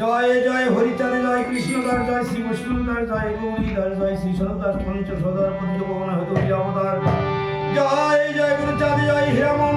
জয় জয় হরিচারে জয়, কৃষ্ণদার জয়, শ্রী বৈষ্ণবদার জয়, গৌরীদার জয়, শ্রী সরদার, পঞ্চ সদার পঞ্চ ভবন হত অবতার। জয় জয় গুরুচাঁদ, জয় হীরামন।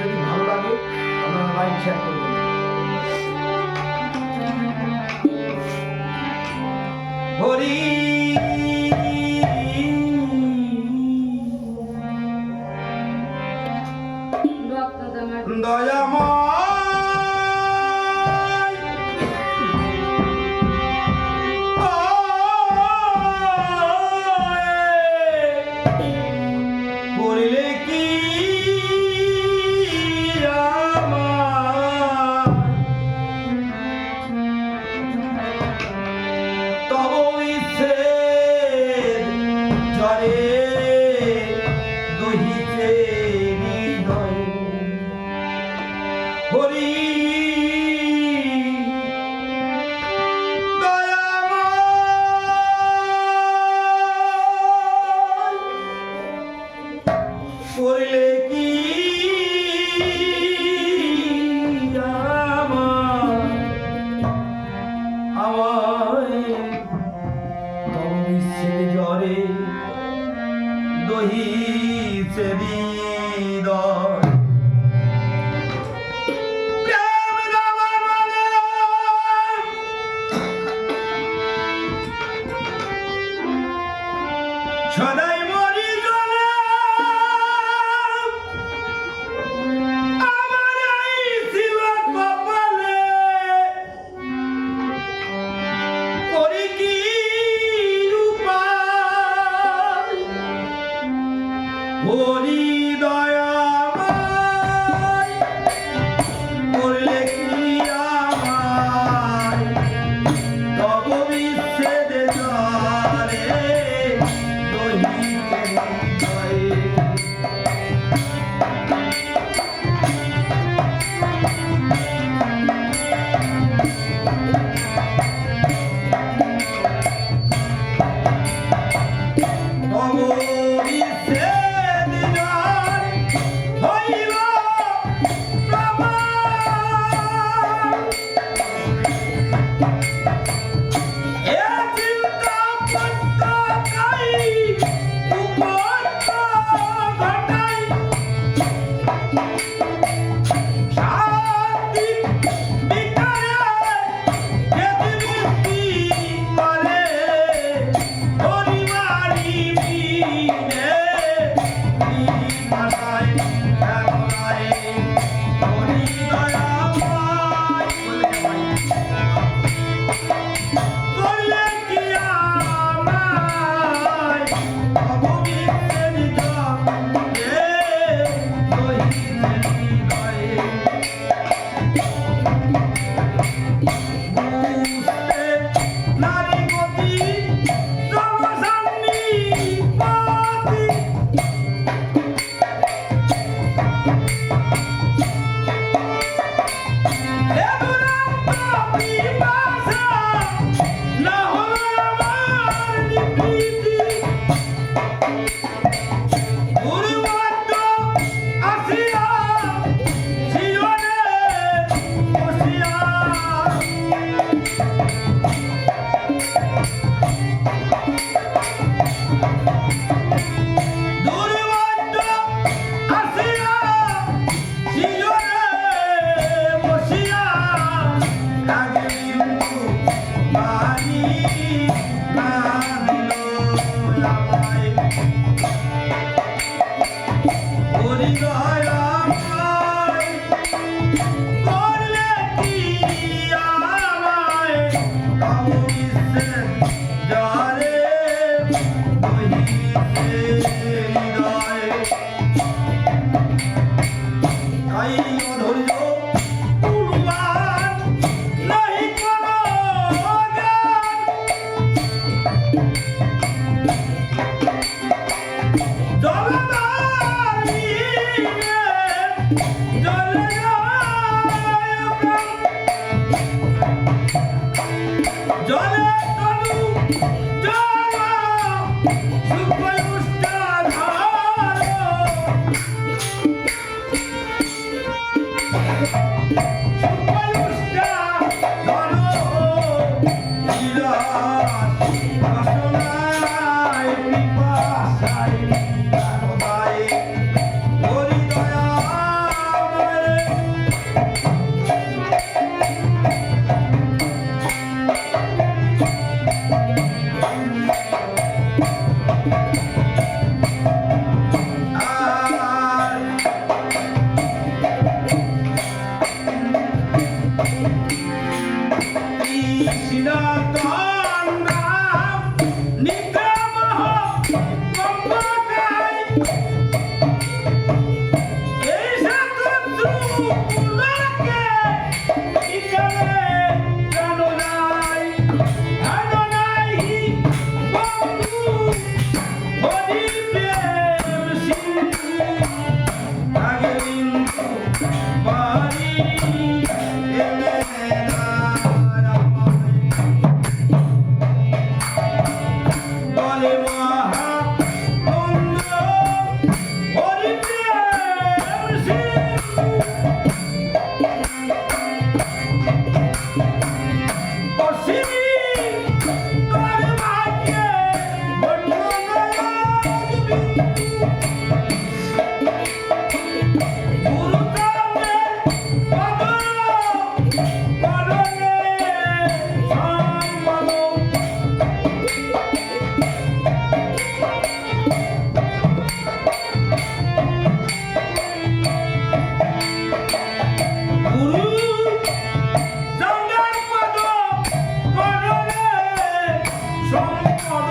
যদি ভালো লাগে আপনারা লাইক শেয়ার করবেন হরি দয়াময়। করিলে করলে কি? জরে দহিছে হৃদয়। প্রেম Sinatra. ก่อน